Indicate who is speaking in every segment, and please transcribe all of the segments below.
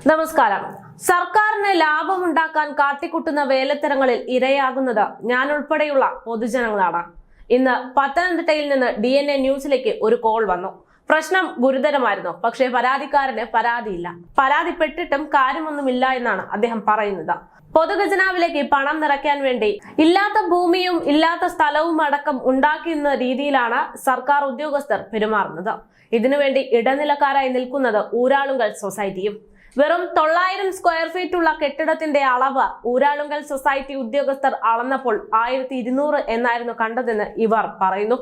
Speaker 1: നമസ്കാരം. സർക്കാരിന് ലാഭമുണ്ടാക്കാൻ കാട്ടിക്കുട്ടുന്ന വേലത്തരങ്ങളിൽ ഇരയാകുന്നത് ഞാൻ ഉൾപ്പെടെയുള്ള പൊതുജനങ്ങളാണ്. ഇന്ന് പത്തനംതിട്ടയിൽ നിന്ന് ഡി എൻ എ ന്യൂസിലേക്ക് ഒരു കോൾ വന്നു. പ്രശ്നം ഗുരുതരമായിരുന്നു. പക്ഷേ പരാതിക്കാരന് പരാതിയില്ല. പരാതിപ്പെട്ടിട്ടും കാര്യമൊന്നുമില്ല എന്നാണ് അദ്ദേഹം പറയുന്നത്. പൊതുഖജനാവിലേക്ക് പണം നിറയ്ക്കാൻ വേണ്ടി ഇല്ലാത്ത ഭൂമിയും ഇല്ലാത്ത സ്ഥലവും അടക്കം ഉണ്ടാക്കുന്ന രീതിയിലാണ് സർക്കാർ ഉദ്യോഗസ്ഥർ പെരുമാറുന്നത്. ഇതിനുവേണ്ടി ഇടനിലക്കാരായി നിൽക്കുന്നത് ഊരാളുങ്കൽ സൊസൈറ്റിയും. വെറും തൊള്ളായിരം സ്ക്വയർ ഫീറ്റ് ഉള്ള കെട്ടിടത്തിന്റെ അളവ് ഊരാളുങ്കൽ സൊസൈറ്റി ഉദ്യോഗസ്ഥർ അളന്നപ്പോൾ ആയിരത്തി ഇരുന്നൂറ് എന്നായിരുന്നു കണ്ടതെന്ന് ഇവർ പറയുന്നു.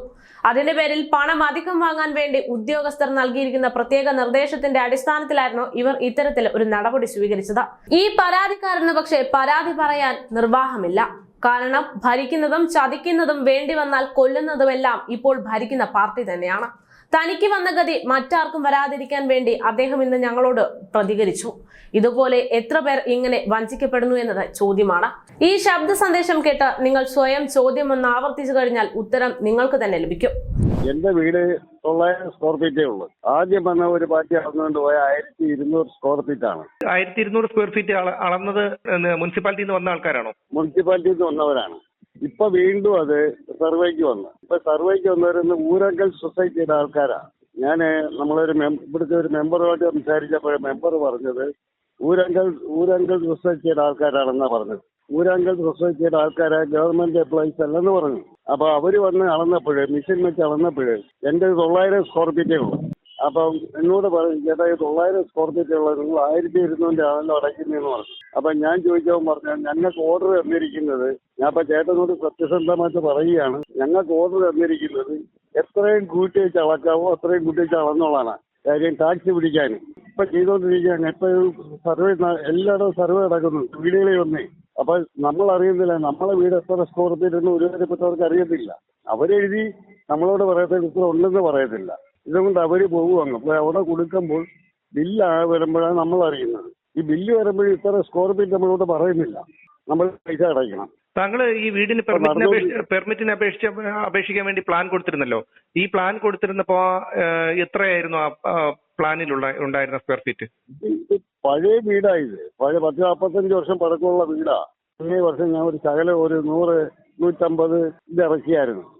Speaker 1: അതിന്റെ പേരിൽ പണം അധികം വാങ്ങാൻ വേണ്ടി ഉദ്യോഗസ്ഥർ നൽകിയിരിക്കുന്ന പ്രത്യേക നിർദ്ദേശത്തിന്റെ അടിസ്ഥാനത്തിലായിരുന്നു ഇവർ ഇത്തരത്തിൽ ഒരു നടപടി സ്വീകരിച്ചത്. ഈ പരാതിക്കാരന് പക്ഷേ പരാതി പറയാൻ നിർവാഹമില്ല. കാരണം ഭരിക്കുന്നതും ചതിക്കുന്നതും വേണ്ടി വന്നാൽ കൊല്ലുന്നതുമെല്ലാം ഇപ്പോൾ ഭരിക്കുന്ന പാർട്ടി തന്നെയാണ്. തനിക്ക് വന്ന ഗതി മറ്റാർക്കും വരാതിരിക്കാൻ വേണ്ടി അദ്ദേഹം ഇന്ന് ഞങ്ങളോട് പ്രതികരിച്ചു. ഇതുപോലെ എത്ര പേർ ഇങ്ങനെ വഞ്ചിക്കപ്പെടുന്നു എന്നത് ചോദ്യമാണ്. ഈ ശബ്ദ സന്ദേശം കേട്ട് നിങ്ങൾ സ്വയം ചോദ്യം ഒന്ന് ആവർത്തിച്ചു കഴിഞ്ഞാൽ ഉത്തരം നിങ്ങൾക്ക് തന്നെ ലഭിക്കും.
Speaker 2: എന്റെ വീട് തൊള്ളായിരം സ്ക്വയർ ഫീറ്റേ ഉള്ളൂ. ആദ്യം വന്ന ഒരു പാർട്ടി അളന്നുകൊണ്ട് പോയ ആയിരത്തി ഇരുന്നൂറ് സ്ക്വയർ ഫീറ്റ് ആണ്.
Speaker 3: ആയിരത്തി ഇരുന്നൂറ് സ്ക്വയർ ഫീറ്റ് അളന്നത് മുനിസിപ്പാലിറ്റിയിൽ നിന്ന് വന്ന ആൾക്കാരാണോ?
Speaker 2: മുനിസിപ്പാലിറ്റിയിൽ നിന്ന് വന്നവരാണ്. ഇപ്പൊ വീണ്ടും അത് സർവേക്ക് വന്നു. ഇപ്പൊ സർവേക്ക് വന്നവരൊന്ന് ഊരങ്കൽ സൊസൈറ്റിയുടെ ആൾക്കാരാ. ഞാൻ നമ്മളൊരു ഇവിടുത്തെ ഒരു മെമ്പറുമായിട്ട് സംസാരിച്ചപ്പോൾ മെമ്പർ പറഞ്ഞത് ഊരങ്കൽ ഊരങ്കൽ സൊസൈറ്റിയുടെ ആൾക്കാരാണെന്നാ പറഞ്ഞത്. ഊരങ്കൽ സൊസൈറ്റിയുടെ ആൾക്കാരെ ഗവൺമെന്റ് എംപ്ലോയീസ് അല്ലെന്ന് പറഞ്ഞു. അപ്പൊ അവർ വന്ന് അളന്നപ്പോഴ് മിഷൻ വെച്ച് അളന്നപ്പോഴ് എന്റെ തൊള്ളായിരം സ്ക്വയർ ഫീറ്റേ ഉള്ളൂ. അപ്പം എന്നോട് പറഞ്ഞു ചേട്ടാ ഈ തൊള്ളായിരം സ്ക്വയർ ഫീറ്റ് ഉള്ളത് നിങ്ങൾ ആയിരത്തി ഇരുന്നൂറിന്റെ ആണല്ലോ അടയ്ക്കുന്നതെന്ന് പറഞ്ഞു. അപ്പൊ ഞാൻ ചോദിച്ചവൻ പറഞ്ഞു ഞങ്ങൾക്ക് ഓർഡർ തന്നിരിക്കുന്നത് ഞാൻ ഇപ്പൊ ചേട്ടനോട് സത്യസന്ധമായിട്ട് പറയുകയാണ് ഞങ്ങൾക്ക് ഓർഡർ തന്നിരിക്കുന്നത് എത്രയും കൂട്ടി വെച്ച് അളക്കാവോ അത്രയും കൂട്ടി വെച്ച് അളന്നോളാണ്. കാര്യം ടാക്സ് പിടിക്കാൻ. ഇപ്പൊ ചെയ്തുകൊണ്ടിരിക്കുകയാണ്. ഇപ്പൊ സർവേ എല്ലായിടവും സർവേ നടക്കുന്നു വീടുകളിൽ വന്നേ അപ്പൊ നമ്മൾ അറിയുന്നില്ല നമ്മളെ വീട് എത്ര സ്ക്വയർ ഫീറ്റ് എന്ന് ഒരുവരെപ്പെട്ടവർക്ക് അറിയത്തില്ല. അവരെഴുതി നമ്മളോട് പറയത്തില്ല ഇത്ര ഉണ്ടെന്ന് പറയത്തില്ല. ഇതുകൊണ്ട് അവർ പോവുകയാണ് അപ്പൊ അവിടെ കൊടുക്കുമ്പോൾ ബില്ല് വരുമ്പോഴാണ് നമ്മൾ അറിയുന്നത്. ഈ ബില്ല് വരുമ്പോഴും ഇത്ര സ്ക്വയർ ഫീറ്റ് നമ്മളോട് പറയുന്നില്ല. നമ്മൾ പൈസ അടയ്ക്കണം.
Speaker 3: താങ്കൾ ഈ വീടിന് പെർമിറ്റിന് അപേക്ഷ- പെർമിറ്റിന് അപേക്ഷിച്ച അപേക്ഷിക്കാൻ വേണ്ടി പ്ലാൻ കൊടുത്തിരുന്നല്ലോ. ഈ പ്ലാൻ കൊടുത്തിരുന്നപ്പോ എത്രയായിരുന്നു ആ ആ പ്ലാനിലുള്ള ഉണ്ടായിരുന്ന സ്ക്വയർ ഫീറ്റ്
Speaker 2: പഴയ വീടാ ഇത്. പഴയ പത്ത് നാൽപ്പത്തഞ്ച് വർഷം പഴക്കമുള്ള വീടാ. ഈ വർഷം ഞാൻ ഒരു ശകലം ഒരു നൂറ് നൂറ്റമ്പത് ഇത് ഇറക്കിയായിരുന്നു.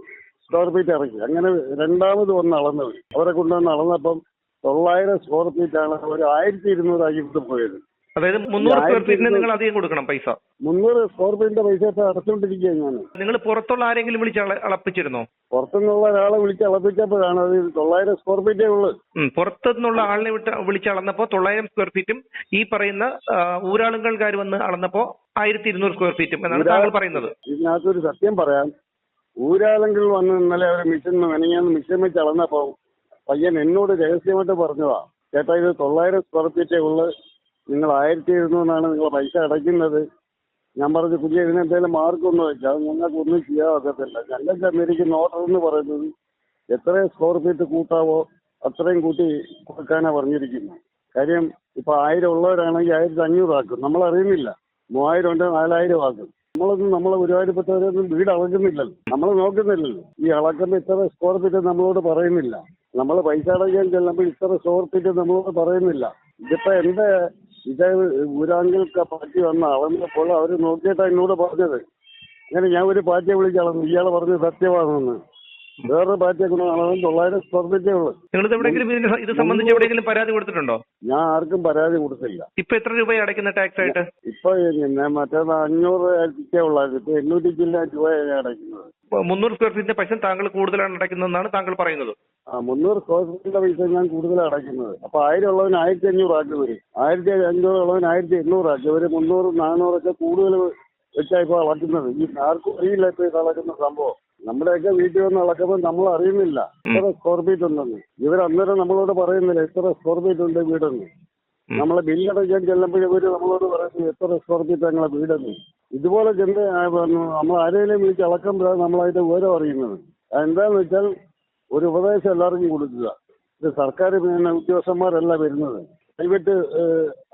Speaker 2: സ്ക്വയർ ഫീറ്റ് ഇറക്കി. അങ്ങനെ രണ്ടാമത് വന്ന് അളന്നത് അവരെ കൊണ്ടുവന്ന് അളന്നപ്പം തൊള്ളായിരം സ്ക്വയർ ഫീറ്റ് ആണ് ഒരു ആയിരത്തി ഇരുന്നൂറ് ആയിട്ട് പോയത്.
Speaker 3: അതായത് മുന്നൂറ് സ്ക്വയർ ഫീറ്റിന് നിങ്ങൾ അധികം കൊടുക്കണം പൈസ.
Speaker 2: മുന്നൂറ് സ്ക്വയർ ഫീറ്റിന്റെ പൈസ ഇപ്പൊ അടച്ചുകൊണ്ടിരിക്കുക ഞാൻ.
Speaker 3: നിങ്ങൾ പുറത്തുള്ള ആരെങ്കിലും വിളിച്ച് അള- അളപ്പിച്ചിരുന്നോ?
Speaker 2: പുറത്തുനിന്നുള്ള ഒരാളെ വിളിച്ച് അളപ്പിച്ചപ്പോഴാണ് അത് തൊള്ളായിരം സ്ക്വയർ ഫീറ്റേ ഉള്ളു.
Speaker 3: ഉം, പുറത്തുനിന്നുള്ള ആളിനെ വിട്ട് വിളിച്ച് അളന്നപ്പോ തൊള്ളായിരം സ്ക്വയർ ഫീറ്റും ഈ പറയുന്ന ആ, ഊരാളുങ്കൽക്കാർ വന്ന് അളന്നപ്പോ ആയിരത്തി ഇരുന്നൂറ് സ്ക്വയർ ഫീറ്റും എന്നാണ് താങ്കൾ പറയുന്നത്.
Speaker 2: ഇതിനകത്തൊരു സത്യം പറയാം. ഊരാലെങ്കിൽ വന്ന് ഇന്നലെ അവർ മിഷൻ മെനങ്ങാന്ന് മിഷൻ വെച്ച് അളന്നപ്പോ പയ്യൻ എന്നോട് രഹസ്യമായിട്ട് പറഞ്ഞതാ. ചേട്ടാ ഇത് തൊള്ളായിരം സ്ക്വയർ ഫീറ്റേ ഉള്ളു. നിങ്ങൾ ആയിരത്തി എഴുന്നൂറാണ് നിങ്ങൾ പൈസ അടയ്ക്കുന്നത്. ഞാൻ പറഞ്ഞു പുതിയ ഇതിന് എന്തെങ്കിലും മാർക്കൊന്നും വെച്ചാൽ ഞങ്ങൾക്ക് ഒന്നും ചെയ്യാൻ ഞങ്ങൾക്ക് തന്നിരിക്കുന്ന ഓർഡർ എന്ന് പറയുന്നത് എത്ര സ്ക്വയർ ഫീറ്റ് കൂട്ടാവോ അത്രയും കൂട്ടി കൊടുക്കാനാ പറഞ്ഞിരിക്കുന്നത് കാര്യം ഇപ്പൊ ആയിരം ഉള്ളവരാണെങ്കിൽ ആയിരത്തി അഞ്ഞൂറ് ആക്കും. നമ്മൾ അറിയുന്നില്ല മൂവായിരം ഉണ്ട് നാലായിരം ആക്കും. നമ്മളൊന്നും നമ്മളെ ഗുരുവായൂരപ്പെട്ടവരൊന്നും വീട് അളക്കുന്നില്ലല്ലോ. നമ്മൾ നോക്കുന്നില്ലല്ലോ. ഈ അളക്കുന്ന ഇത്ര സ്ക്വയർ ഫീറ്റ് നമ്മളോട് പറയുന്നില്ല. നമ്മൾ പൈസ അടയ്ക്കാൻ ചെല്ലുമ്പോൾ ഇത്ര സ്ക്വയർ ഫീറ്റ് നമ്മളോട് പറയുന്നില്ല. ഇതിപ്പോ എന്റെ ഇത് ഊരാങ്കൽക്ക് പാർട്ടി വന്ന അളന്നപ്പോൾ അവർ നോക്കിയിട്ടാണ് എന്നോട് പറഞ്ഞത്. അങ്ങനെ ഞാൻ ഒരു പാർട്ടിയെ വിളിച്ച് അളന്നു ഇയാൾ പറഞ്ഞത് സത്യമാണെന്ന്. വേറൊരു പാർട്ടിയെ കൊണ്ട് അളന്ന് തൊള്ളായിരം സ്ക്വയർ ഫീറ്റേ ഉള്ളൂ.
Speaker 3: നിങ്ങൾ എവിടെയെങ്കിലും ഇതിന് ഇത് സംബന്ധിച്ച് എവിടെയെങ്കിലും പരാതി കൊടുത്തിട്ടുണ്ടോ?
Speaker 2: ഞാൻ ആർക്കും പരാതി കൊടുത്തില്ല.
Speaker 3: ഇപ്പൊ എത്ര രൂപയാണ് അടയ്ക്കുന്ന ടാക്സ് ആയിട്ട്?
Speaker 2: ഇപ്പൊ ഞാൻ മറ്റേ അഞ്ഞൂറ് രൂപ ഉള്ളായിരുന്നു ഇപ്പൊ എണ്ണൂറ്റി ചില്ല രൂപയാണ് ഞാൻ അടയ്ക്കുന്നത്
Speaker 3: മുന്നൂറ് സ്ക്വയർ ഫീറ്റിന്റെ പൈസ താങ്കൾ കൂടുതലാണ് അടയ്ക്കുന്നതെന്നാണ് താങ്കൾ പറയുന്നത്.
Speaker 2: ആ മുന്നൂറ് സ്ക്വയർ ഫീറ്റിന്റെ പൈസ ഞാൻ കൂടുതൽ അടയ്ക്കുന്നത്. അപ്പൊ ആയിരം ഉള്ളവന് ആയിരത്തി അഞ്ഞൂറ് ആക്കി വരും. ആയിരത്തി അഞ്ഞൂറ് ഉള്ളവന് ആയിരത്തി എണ്ണൂറ് ആക്കി. ഒരു മുന്നൂറ് നാനൂറൊക്കെ കൂടുതൽ വെച്ചാ ഇപ്പൊ അളക്കുന്നത്. ഈ ആർക്കും അറിയില്ല ഇപ്പൊ ഇത് അളക്കുന്ന സംഭവം. നമ്മുടെയൊക്കെ വീട്ടിൽ വന്ന് അളക്കുമ്പോൾ നമ്മൾ അറിയുന്നില്ല. ഇത്ര സ്ക്വയർ ഫീറ്റ് ഉണ്ടെന്ന്. ഇവർ അന്നേരം നമ്മളോട് പറയുന്നില്ല ഇത്ര സ്ക്വയർ ഫീറ്റ് ഉണ്ട് വീടെന്ന്. നമ്മളെ ബില്ലടയ്ക്കാൻ ചെല്ലുമ്പോഴേ ഇവർ നമ്മളോട് പറയുന്നത് എത്ര സ്ക്വയർ ഫീറ്റ് ഞങ്ങളെ വീടെന്ന്. ഇതുപോലെ ചെന്ന് നമ്മൾ ആരെയും വിളിച്ച് അളക്കുമ്പോഴാണ് നമ്മളതിന്റെ വിവരം അറിയുന്നത്. എന്താന്ന് വെച്ചാൽ ഒരു ഉപദേശം എല്ലാവർക്കും കൊടുക്കുക. ഇത് സർക്കാർ പിന്നെ ഉദ്യോഗസ്ഥന്മാരല്ല വരുന്നത്. പ്രൈവറ്റ്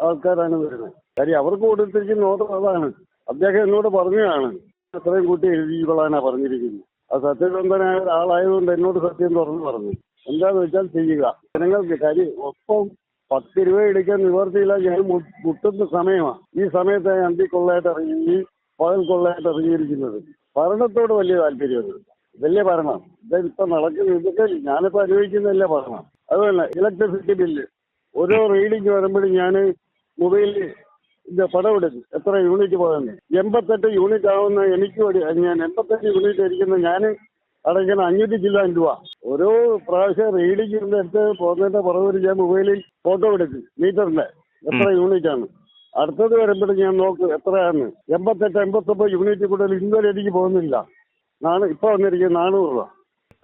Speaker 2: ആൾക്കാരാണ് വരുന്നത്. കാര്യം അവർക്ക് കൊടുത്തിരിക്കുന്ന ഓർഡർ അതാണ്. അദ്ദേഹം എന്നോട് പറഞ്ഞതാണ്. അത്രയും കൂട്ടി എഴുതിക്കൊള്ളാനാ പറഞ്ഞിരിക്കുന്നത്. സത്യസന്ധനായ ഒരാളായതുകൊണ്ട് എന്നോട് സത്യം തുറന്നു പറഞ്ഞു. എന്താന്ന് വെച്ചാൽ ചെയ്യുക. ജനങ്ങൾക്ക് കാര്യം ഒപ്പം പത്ത് രൂപ എടുക്കാൻ നിവർത്തിയില്ല. ഞാൻ മുട്ടുന്ന സമയമാണ് ഈ സമയത്ത് അന്തി കൊള്ളയായിട്ട് ഇറങ്ങി പകൽ കൊള്ളയായിട്ട് ഇറങ്ങിയിരിക്കുന്നത്. ഭരണത്തോട് വലിയ താല്പര്യമൊന്നുമില്ല. വലിയ ഭരണം. ഇത് ഇപ്പൊ നടക്കുന്ന ഇതൊക്കെ ഞാനിപ്പോ അനുഭവിക്കുന്നതല്ല ഭരണം. അതുപോലെ ഇലക്ട്രിസിറ്റി ബില്ല്. ഓരോ റീഡിങ് വരുമ്പോഴും ഞാൻ മൊബൈലിൽ പടമെടുക്കും എത്ര യൂണിറ്റ് പോകുന്നു എൺപത്തെട്ട് യൂണിറ്റ് ആവുന്ന എനിക്ക് വേണ്ടി ഞാൻ എൺപത്തെട്ട് യൂണിറ്റ് ഇരിക്കുന്ന ഞാൻ അടയ്ക്കുന്ന അഞ്ഞൂറ്റി ചില്ലാൻ രൂപ. ഓരോ പ്രാവശ്യം റീഡിങ് എടുത്ത് പോകുന്നതിന്റെ പുറകിൽ ഞാൻ മൊബൈലിൽ ഫോട്ടോ എടുക്കും. മീറ്ററിന്റെ. എത്ര യൂണിറ്റ് ആണ്. അടുത്തത് വരുമ്പോഴും ഞാൻ നോക്കും എത്രയാണ്. എൺപത്തെട്ട് എൺപത്തൊമ്പത് യൂണിറ്റ് കൂടുതൽ ഇന്നലെ എനിക്ക് പോകുന്നില്ല. നാണ് ഇപ്പൊ വന്നിരിക്കുന്നത് നാനൂറ് രൂപ.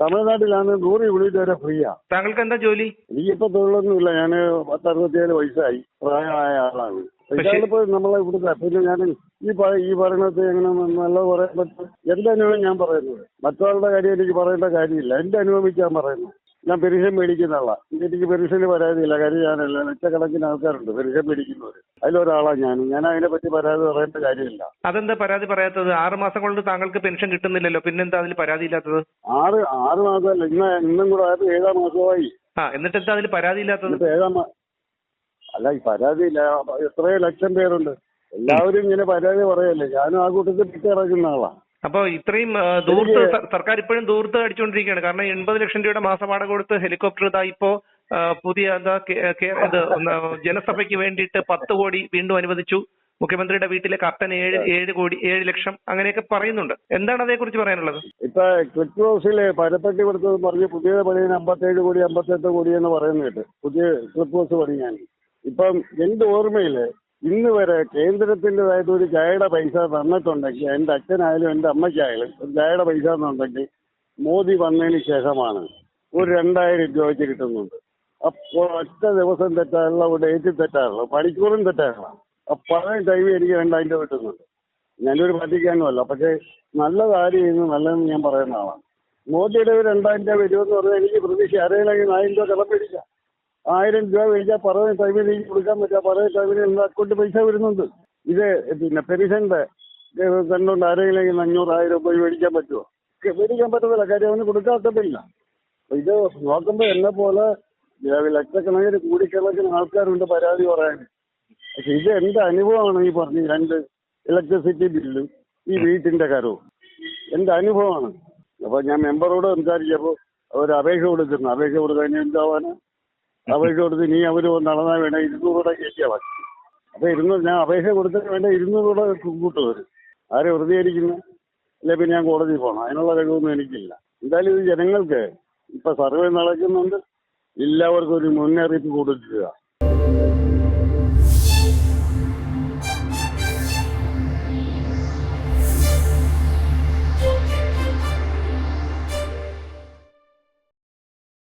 Speaker 2: തമിഴ്നാട്ടിലാണ് നൂറ് യൂണിറ്റ് വരെ ഫ്രീയാ
Speaker 3: താങ്കൾക്ക് എന്താ ജോലി?
Speaker 2: എനിക്കിപ്പോ തൊഴിലൊന്നുമില്ല. ഞാൻ പത്തറുപത്തിയേഴ് വയസ്സായി. പ്രായമായ ആളാണ്. ഇയാളിപ്പോ നമ്മളെ ഇവിടുത്തെ പിന്നെ ഞാൻ ഈ പ- ഈ ഭരണത്തെ എങ്ങനെ നല്ലത് പറയാൻ പറ്റും? എന്റെ അനുഭവം ഞാൻ പറയുന്നത്. മറ്റൊരാളുടെ കാര്യം എനിക്ക് പറയേണ്ട കാര്യമില്ല. എന്റെ അനുഭവിക്കാൻ പറയുന്നു. ഞാൻ പെൻഷൻ മേടിക്കുന്ന ആളാ. എനിക്ക് പെൻഷന് പരാതിയില്ല. കാര്യം ഞാനല്ല ലക്ഷക്കണക്കിന് ആൾക്കാരുണ്ട് പെൻഷൻ മേടിക്കുന്നവർ അതിലൊരാളാ ഞാൻ ഞാൻ അതിനെ പറ്റി പരാതി പറയേണ്ട കാര്യമില്ല.
Speaker 3: അതെന്താ പരാതി പറയാത്തത്? ആറ് മാസം കൊണ്ട് താങ്കൾക്ക് പെൻഷൻ കിട്ടുന്നില്ലല്ലോ. പിന്നെന്താ അതിൽ പരാതി ഇല്ലാത്തത്?
Speaker 2: ആറ് ആറ് മാസമല്ല. ഇന്ന് ഇന്നും കൂടെ ആയപ്പോ ഏഴാം മാസമായി.
Speaker 3: ആ എന്നിട്ട് എന്താ അതിൽ പരാതി ഇല്ലാത്തത്?
Speaker 2: എന്നിട്ട് ഏഴാം മാ- അല്ല ഈ പരാതിയില്ല എത്രയോ ലക്ഷം പേരുണ്ട്. എല്ലാവരും ഇങ്ങനെ പരാതി പറയല്ലേ? ഞാനും ആ കൂട്ടത്തിൽ ഇറക്കുന്ന ആളാ.
Speaker 3: അപ്പൊ ഇത്രയും ദൂർത്ത് സർക്കാർ ഇപ്പോഴും ദൂർത്ത് അടിച്ചുകൊണ്ടിരിക്കുകയാണ് കാരണം എൺപത് ലക്ഷം രൂപയുടെ മാസമാണ് കൊടുത്ത് ഹെലികോപ്റ്റർ ഇതാ ഇപ്പോ പുതിയ എന്താ ജനസഭയ്ക്ക് വേണ്ടിയിട്ട് പത്ത് കോടി വീണ്ടും അനുവദിച്ചു. മുഖ്യമന്ത്രിയുടെ വീട്ടിലെ കർട്ടൻ ഏഴ് ഏഴ് കോടി ഏഴ് ലക്ഷം അങ്ങനെയൊക്കെ പറയുന്നുണ്ട്. എന്താണ് അതേക്കുറിച്ച് പറയാനുള്ളത്?
Speaker 2: ഇപ്പൊ ക്ലിക്ക് ഹൗസിൽ പരപ്പട്ടി കൊടുത്തത് പറഞ്ഞ് പുതിയ അമ്പത്തി അമ്പത്തേഴ് കോടി അമ്പത്തെട്ട് കോടി എന്ന് പറയുന്നത് കേട്ട്. പുതിയ ക്ലിക്ക് ഹൗസ് പണിയാൻ ഇപ്പം എന്റെ ഓർമ്മയിൽ ഇന്ന് വരെ കേന്ദ്രത്തിന്റെതായിട്ട് ഒരു ചായയുടെ പൈസ തന്നിട്ടുണ്ടെങ്കിൽ എന്റെ അച്ഛനായാലും എന്റെ അമ്മയ്ക്കായാലും ഒരു ചായയുടെ പൈസ എന്നുണ്ടെങ്കിൽ മോദി വന്നതിന് ശേഷമാണ് ഒരു രണ്ടായിരം രൂപ വെച്ച് കിട്ടുന്നുണ്ട്. അപ്പോൾ ഒറ്റ ദിവസം തെറ്റാറുള്ള ഒരു ഡേറ്റ് തെറ്റാറുള്ള മണിക്കൂറും തെറ്റാറുള്ള അപ്പൊ പല ടൈം എനിക്ക് രണ്ടായിരം രൂപ കിട്ടുന്നുണ്ട്. ഞാനൊരു പറ്റിക്കാനുമല്ല പക്ഷേ നല്ല കാര്യം ചെയ്യുന്നത് നല്ലതെന്ന് ഞാൻ പറയുന്ന ആളാണ്. മോദിയുടെ ഒരു രണ്ടായിരം രൂപ വരുമെന്ന് പറഞ്ഞാൽ എനിക്ക് പ്രതീക്ഷ. ആരെങ്കിലും ആയിരം രൂപ കടം പിടിക്കാം ആയിരം രൂപ മേടിച്ചാൽ പറയുന്ന ടൈമിൽ കൊടുക്കാൻ പറ്റുക പറയുന്ന ടൈമിൽ എന്റെ അക്കൗണ്ട് പൈസ വരുന്നുണ്ട്. ഇത് പിന്നെ പെൻഷന്റെ കണ്ടുകൊണ്ട് ആരെങ്കിലും അഞ്ഞൂറായിരം രൂപ മേടിക്കാൻ പറ്റുമോ മേടിക്കാൻ പറ്റത്തില്ല. കാര്യം അവന് അപ്പൊ ഇത് നോക്കുമ്പോൾ എന്നെ പോലെ ലക്ഷക്കണക്കിന് കൂടിക്കണക്കിന് ആൾക്കാരുണ്ട് പരാതി പറയാൻ. പക്ഷെ ഇത് എന്റെ അനുഭവമാണ് ഈ പറഞ്ഞ രണ്ട് ഇലക്ട്രിസിറ്റി ബില്ലും ഈ വീട്ടിന്റെ കരവും? എന്റെ അനുഭവമാണ്? അപ്പൊ ഞാൻ മെമ്പറോട് സംസാരിച്ചപ്പോ അവർ അപേക്ഷ കൊടുക്കുന്നു. അപേക്ഷ കൊടുക്കാൻ എന്താവാന്? അപേക്ഷ കൊടുത്ത് ഇനി അവർ നടന്നാൽ വേണ്ട? ഇരുന്നൂറ് കയറ്റിയാ മതി അപ്പൊ ഇരുന്നൂറ് ഞാൻ അപേക്ഷ കൊടുത്തിട്ട് വേണ്ട ഇരുന്നൂറ് കൂട്ടു അവർ ആരെ വെറുതെയിരിക്കുന്നു അല്ലെ പിന്നെ ഞാൻ കോടതിയിൽ പോകണം അതിനുള്ള കഴിവൊന്നും എനിക്കില്ല. എന്തായാലും ഇത് ജനങ്ങൾക്ക് ഇപ്പൊ സർവേ നടക്കുന്നുണ്ട്. എല്ലാവർക്കും ഒരു മുന്നറിയിപ്പ് കൊടുക്കുക.